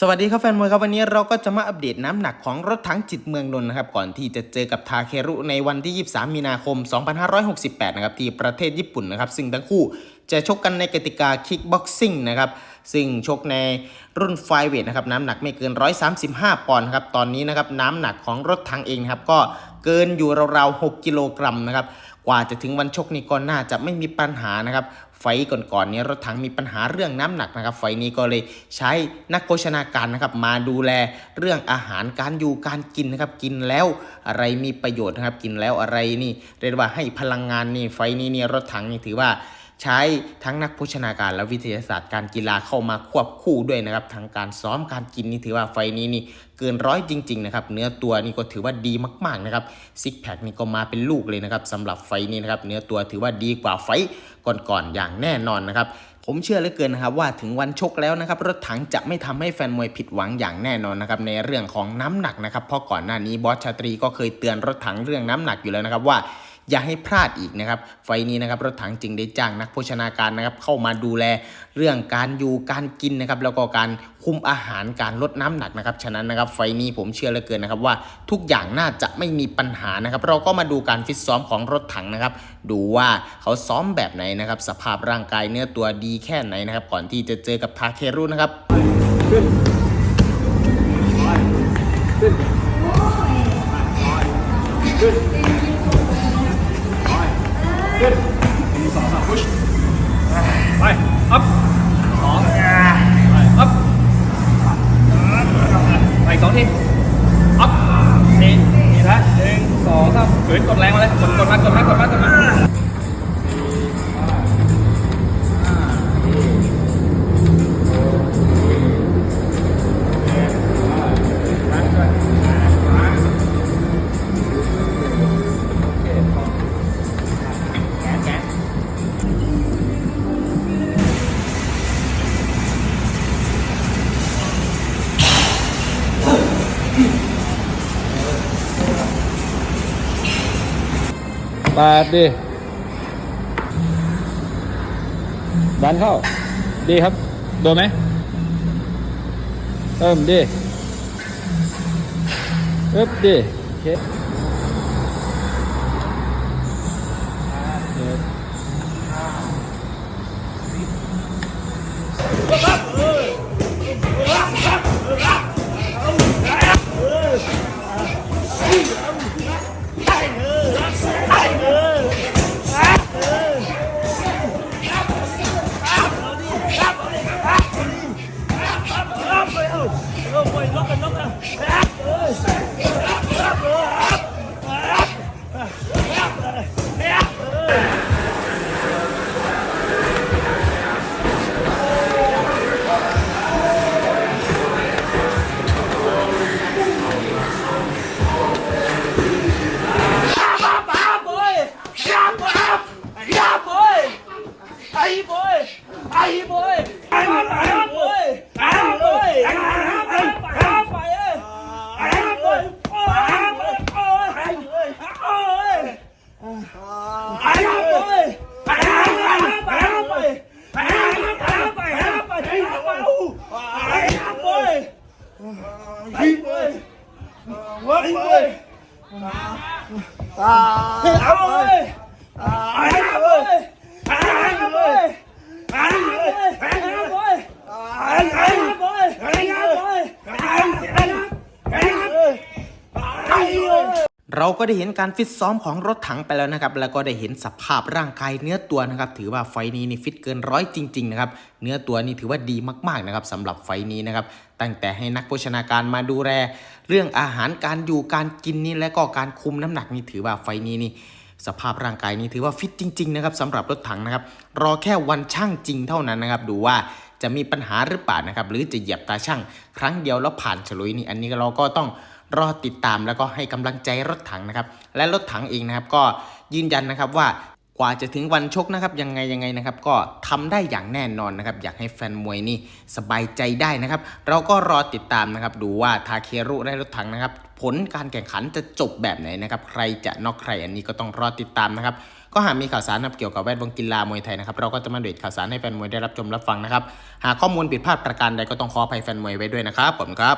สวัสดีครับแฟนมวยครับวันนี้เราก็จะมาอัปเดตน้ำหนักของรถถังจิตเมืองนนท์นะครับก่อนที่จะเจอกับทาเครุในวันที่ 23 มีนาคม 2568 นะครับที่ประเทศญี่ปุ่นนะครับซึ่งทั้งคู่จะชกกันในกติกาคิกบ็อกซิ่งนะครับซึ่งชกในรุ่นไฟเวทนะครับน้ำหนักไม่เกิน 135 ปอนด์ครับตอนนี้นะครับน้ำหนักของรถถังเองนะครับก็เกินอยู่ราวๆ 6 กิโลกรัมนะครับกว่าจะถึงวันชกนี้ก็น่าจะไม่มีปัญหานะครับ ไฟก่อนๆนี้รถถังมีปัญหาเรื่องน้ำหนักนะครับ ไฟนี้ก็เลยใช้นักโภชนาการนะครับ มาดูแลเรื่องอาหารการอยู่การกินนะครับ กินแล้วอะไรมีประโยชน์นะครับ กินแล้วอะไรนี่ เรียกว่าให้พลังงานนี่ไฟนี้เนี่ยรถถังนี่ถือว่า ใช้ทั้งนักโภชนาการและวิทยาศาสตร์การกีฬาเข้ามาควบคู่ด้วยนะครับทั้งการซ้อมการกินนี่ถือว่าไฟนี้นี่เกินร้อยจริง ๆ นะครับ เนื้อตัวนี่ก็ถือว่าดีมากๆนะครับซิกแพคนี่ก็มาเป็นลูกเลยนะครับสำหรับไฟนี้นะครับเนื้อตัวถือว่าดีกว่าไฟก่อนๆอย่างแน่นอนนะครับผมเชื่อเหลือเกินนะครับว่าถึงวันชกแล้วนะครับรถถังจะไม่ทำให้แฟนมวยผิดหวังอย่างแน่นอนนะครับในเรื่องของน้ำหนักนะครับเพราะก่อนหน้านี้บอสชาตรีก็เคยเตือนรถถังเรื่องน้ำหนักอยู่แล้วนะครับว่า อย่าให้พลาดอีกนะครับ ไฟนี้นะครับรถถังจึงได้จ้างนักโภชนาการนะครับเข้ามาดูแลเรื่องการอยู่การกินนะครับแล้วก็การคุมอาหารการลดน้ำหนักนะครับฉะนั้นนะครับไฟนี้ผมเชื่อเหลือเกินนะครับว่าทุกอย่างน่าจะไม่มีปัญหานะครับ เราก็มาดูการฟิตซ้อมของรถถังนะครับ ดูว่าเขาซ้อมแบบไหนนะครับ สภาพร่างกายเนื้อตัวดีแค่ไหนนะครับ ก่อนที่จะเจอกับทาเครุนะครับ ไปอัพส แปดดีดันเข้า ดีครับ โดนไหมเติมดีอึ๊บดี Amen. โอเคเจ็ดเเราก็ได้เห็นการฟิตซ้อมของรถถังไปแล้วนะครับ แล้วก็ได้เห็นสภาพร่างกายเนื้อตัวนะครับ ถือว่าไฟนี้นี่ฟิตเกินร้อยจริง ๆ นะครับ เนื้อตัวนี่ถือว่าดีมากๆนะครับสำหรับไฟนี้นะครับ ตั้งแต่ให้นักโภชนาการมาดูแล เรื่องอาหารการอยู่การกินนี่และก็การคุมน้ำหนักนี่ถือว่าไฟนี้นี่สภาพร่างกายนี้ถือว่าฟิตจริง ๆ นะครับสำหรับรถถังนะครับ รอแค่วันช่างจริงเท่านั้นนะครับ ดูว่าจะมีปัญหาหรือเปล่านะครับ หรือจะเหยียบตาช่างครั้งเดียวแล้วผ่านฉลุยนี่ อันนี้เราก็ต้อง รอติดตามแล้วก็ให้กำลังใจรถถังนะครับและรถถังเองนะครับก็ยืนยันนะครับว่ากว่าจะถึงวันชกนะครับยังไงยังไงนะครับ ก็ทำได้อย่างแน่นอนนะครับอยากให้แฟนมวยนี่สบายใจได้นะครับ เราก็รอติดตามนะครับ ดูว่าทาเครุได้รถถังนะครับ ผลการแข่งขันจะจบแบบไหนนะครับ ใครจะนอกใครอันนี้ก็ต้องรอติดตามนะครับ ก็หากมีข่าวสารนะเกี่ยวกับแวดวงกีฬามวยไทยนะครับเราก็จะมาเดทข่าวสารให้แฟนมวยได้รับชมรับฟังนะครับ หากข้อมูลผิดพลาดประการใดก็ต้องขออภัยแฟนมวยไว้ด้วยนะครับผมครับ